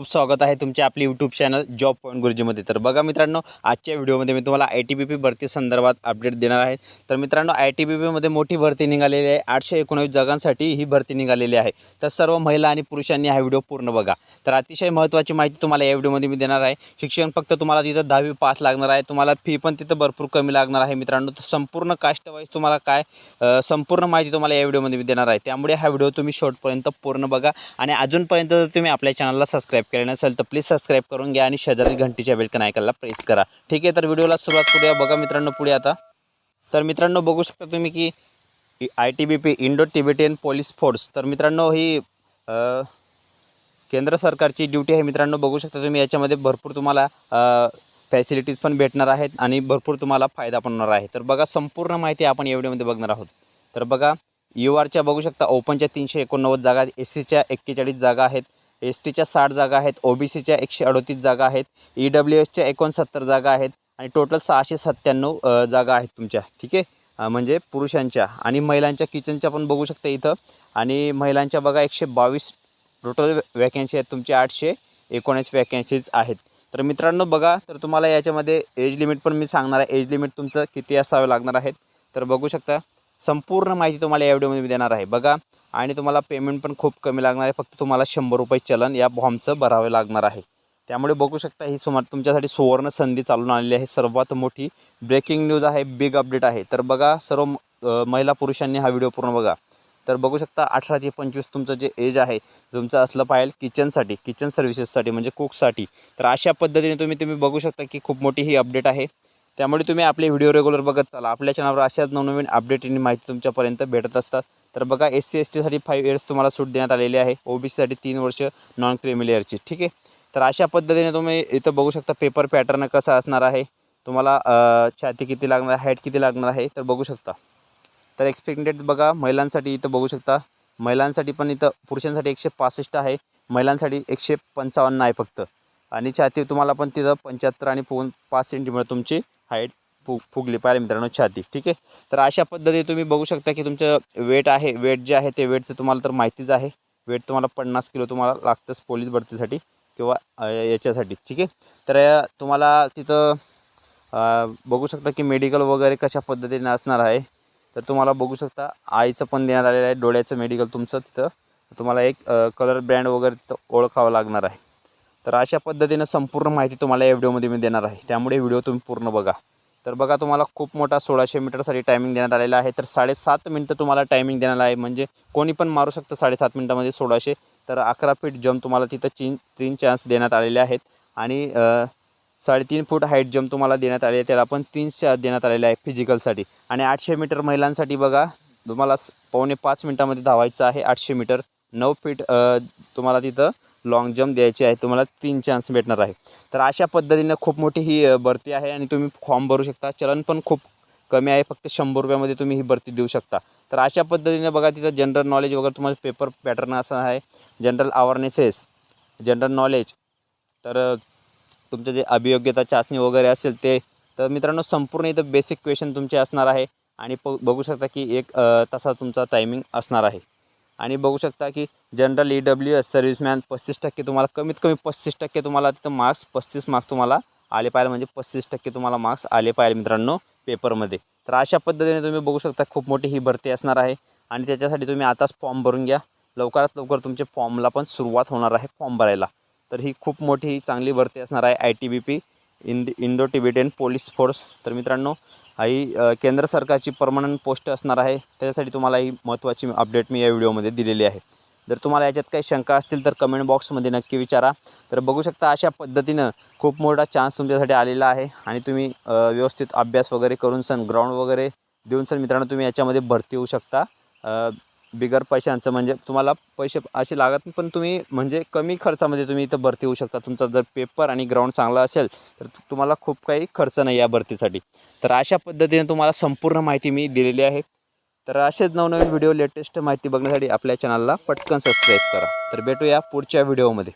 खूप स्वागत आहे तुमच्या आपली यूट्यूब चॅनल जॉब पॉईंट गुरुजीमध्ये. तर बघा मित्रांनो आजच्या व्हिडिओमध्ये मी तुम्हाला आय टी बी पी भरती संदर्भात अपडेट देणार आहे. तर मित्रांनो आय टी बी पीमध्ये मोठी भरती निघालेली आहे. आठशे एकोणावीस जागांसाठी ही भरती निघालेली आहे. तर सर्व महिला आणि पुरुषांनी हा व्हिडिओ पूर्ण बघा. तर अतिशय महत्त्वाची माहिती तुम्हाला या व्हिडिओमध्ये मी देणार आहे. शिक्षण फक्त तुम्हाला तिथं दहावी पास लागणार आहे. तुम्हाला फी पण तिथं भरपूर कमी लागणार आहे. मित्रांनो तर संपूर्ण कास्टवाईज तुम्हाला काय संपूर्ण माहिती तुम्हाला या व्हिडिओमध्ये मी देणार आहे. त्यामुळे हा व्हिडिओ तुम्ही शॉर्टपर्यंत पूर्ण बघा. आणि अजूनपर्यंत जर तुम्ही आपल्या चॅनलला सबस्क्राईब केलं नसेल तर प्लीज सबस्क्राईब करून घ्या आणि शेजारी घंटीच्या बेलकन ऐकायला प्रेस करा. ठीक आहे तर व्हिडिओला सुरुवात करूया. बघा मित्रांनो पुढे आता. तर मित्रांनो बघू शकता तुम्ही की I T B P Indo Tibetan police force तर मित्रांनो ही केंद्र सरकारची ड्युटी आहे मित्रांनो. बघू शकता तुम्ही याच्यामध्ये भरपूर तुम्हाला फॅसिलिटीज पण भेटणार आहेत आणि भरपूर तुम्हाला फायदा पण होणार आहे. तर बघा संपूर्ण माहिती आपण या व्हिडिओमध्ये बघणार आहोत. तर बघा यू आरच्या बघू शकता ओपनच्या तीनशे एकोणनव्वद जागा एस सीच्या एक्केचाळीस जागा आहेत. एस टीच्या साठ जागा आहेत ओ बी सीच्या एकशे अडोतीस जागा आहेत ई डब्ल्यू एसच्या एकोणसत्तर जागा आहेत आणि टोटल सहाशे सत्त्याण्णव जागा आहेत तुमच्या. ठीक आहे? म्हणजे पुरुषांच्या आणि महिलांच्या किचनच्या पण बघू शकता इथं. आणि महिलांच्या बघा एकशे बावीस टोटल वॅकन्सी आहेत तुमचे आठशे एकोणीस वॅकन्सीज आहेत. तर मित्रांनो बघा तर तुम्हाला याच्यामध्ये एज लिमिट पण मी सांगणार आहे. एज लिमिट तुमचं किती असावं लागणार आहेत तर बघू शकता संपूर्ण माहिती तुम्हाला या व्हिडिओमध्ये मी देणार आहे. बघा आणि तुम्हाला पेमेंट पण खूप कमी लागणार आहे. फक्त तुम्हाला शंभर रुपये चलन या बॉम्बचं भरावे लागणार आहे. त्यामुळे बघू शकता ही सुमार तुमच्यासाठी सुवर्ण संधी चालून आलेली आहे. सर्वात मोठी ब्रेकिंग न्यूज आहे बिग अपडेट आहे. तर बघा सर्व महिला पुरुषांनी हा व्हिडिओ पूर्ण बघा. तर बघू शकता अठरा ते पंचवीस तुमचं जे एज आहे तुमचं असलं पाहिजे किचनसाठी किचन सर्व्हिसेससाठी म्हणजे कुकसाठी तर अशा पद्धतीने तुम्ही तुम्ही बघू शकता की खूप मोठी ही अपडेट आहे. त्यामुळे तुम्ही आपले व्हिडिओ रेग्युलर बघत चाला. आपल्या चॅनलवर अशाच नवनवीन अपडेट आणि माहिती तुमच्यापर्यंत भेटत असतात. तर बघा एस सी एस टीसाठी फाईव्ह इयर्स तुम्हाला सूट देण्यात आलेली आहे. ओ बी सीसाठी तीन वर्ष नॉन क्रिमिलियरची ठीक आहे? तर अशा पद्धतीने तुम्ही इथं बघू शकता पेपर पॅटर्न कसा असणार आहे. तुम्हाला छाती किती लागणार आहे हाईट किती लागणार आहे तर बघू शकता. तर एक्सपेक्टेड बघा महिलांसाठी इथं बघू शकता. महिलांसाठी पण इथं पुरुषांसाठी एकशे पासष्ट आहे. महिलांसाठी एकशे पंचावन्न आहे फक्त. आणि छाती तुम्हाला पण तिथं पंच्याहत्तर आणि पोन पाच सेंटीमीटर तुमची हाईट फुग फुगली पाहिजे मित्रांनो छाती. ठीक आहे? तर अशा पद्धतीने तुम्ही बघू शकता की तुमचं वेट आहे वेट जे आहे ते वेटचं तुम्हाला तर माहितीच आहे. वेट तुम्हाला पन्नास किलो तुम्हाला लागतंच पोलीस भरतीसाठी किंवा याच्यासाठी. ठीक आहे? तर तुम्हाला तिथं बघू शकता की मेडिकल वगैरे कशा पद्धतीने असणार आहे. तर तुम्हाला बघू शकता आईचं पण देण्यात आलेलं आहे डोळ्याचं मेडिकल तुमचं तिथं. तुम्हाला एक कलर ब्रँड वगैरे तिथं ओळखावं लागणार आहे. तर अशा पद्धतीनं संपूर्ण माहिती तुम्हाला या व्हिडिओमध्ये मी देणार आहे. त्यामुळे व्हिडिओ तुम्ही पूर्ण बघा. तर बघा तुम्हाला खूप मोठा सोळाशे मीटरसाठी टायमिंग देण्यात आलेला आहे. तर साडेसात मिनटं तुम्हाला टायमिंग देण्यात आहे. म्हणजे कोणी पण मारू शकतं साडेसात मिनटामध्ये सोळाशे. तर अकरा फीट जम्प तुम्हाला तिथं तीन तीन चान्स देण्यात आलेले आहेत. आणि साडेतीन फूट हाईट जम्प तुम्हाला देण्यात आले आहे. त्याला पण तीन चान्स देण्यात आलेले आहे फिजिकलसाठी आणि आठशे मीटर महिलांसाठी बघा तुम्हाला स- पावणे पाच मिनटामध्ये धावायचं आहे आठशे मीटर. नऊ फीट तुम्हाला तिथं लाँग जम्प द्यायची आहे तुम्हाला तीन चान्स भेटणार आहे. तर अशा पद्धतीनं खूप मोठी ही भरती आहे आणि तुम्ही फॉर्म भरू शकता. चलन पण खूप कमी आहे फक्त शंभर रुपयामध्ये तुम्ही ही भरती देऊ शकता. तर अशा पद्धतीने बघा तिथं जनरल नॉलेज वगैरे तुम्हाला पेपर पॅटर्न असं आहे. जनरल अवेअरनेसेस जनरल नॉलेज तर तुमचं जे अभियोग्यता चाचणी वगैरे असेल ते तर मित्रांनो संपूर्ण इथं बेसिक क्वेश्चन तुमचे असणार आहे. आणि प बघू शकता की एक तसा तासा तुमचा टायमिंग असणार आहे. आणि बघू शकता की general E W S serviceman पस्तीस टक्के तुम्हाला कमीत कमी पस्तीस टक्के तुम्हाला तिथं मार्क्स पस्तीस मार्क्स तुम्हाला आले पाहिजे म्हणजे पस्तीस टक्के तुम्हाला मार्क्स आले पाहिजे मित्रांनो पेपरमध्ये तर अशा पद्धतीने तुम्ही बघू शकता खूप मोठी ही भरती असणार आहे. आणि त्याच्यासाठी तुम्ही आताच फॉर्म भरून घ्या. लवकरात लवकर तुमच्या फॉर्मला पण सुरुवात होणार आहे फॉर्म भरायला. तर ही खूप मोठी चांगली भरती असणार आहे आय टी बी पी इंद इंडो टिबेटियन पोलीस फोर्स तर मित्रांनो ही केंद्र सरकारची परमनंट पोस्ट असणार आहे. त्याच्यासाठी तुम्हाला ही महत्त्वाची अपडेट मी या व्हिडिओमध्ये दिलेली आहे. जर तुम्हाला याच्यात काही शंका असतील तर कमेंट बॉक्समध्ये नक्की विचारा. तर बघू शकता अशा पद्धतीनं खूप मोठा चान्स तुमच्यासाठी आलेला आहे. आणि तुम्ही व्यवस्थित अभ्यास वगैरे करून सन ग्राउंड वगैरे देऊन सण मित्रांनो तुम्ही याच्यामध्ये भरती होऊ शकता. बिगर पैशांचं म्हणजे तुम्हाला पैसे असे लागत नाही पण तुम्ही म्हणजे कमी खर्चामध्ये तुम्ही इथं भरती होऊ शकता. तुमचा जर पेपर आणि ग्राउंड चांगला असेल तर तुम्हाला खूप काही खर्च नाही या भरतीसाठी. तर अशा पद्धतीने तुम्हाला संपूर्ण माहिती मी दिलेली आहे. तर असेच नवनवीन व्हिडिओ लेटेस्ट माहिती बघण्यासाठी आपल्या चॅनलला पटकन सबस्क्राईब करा. तर भेटूया पुढच्या व्हिडिओमध्ये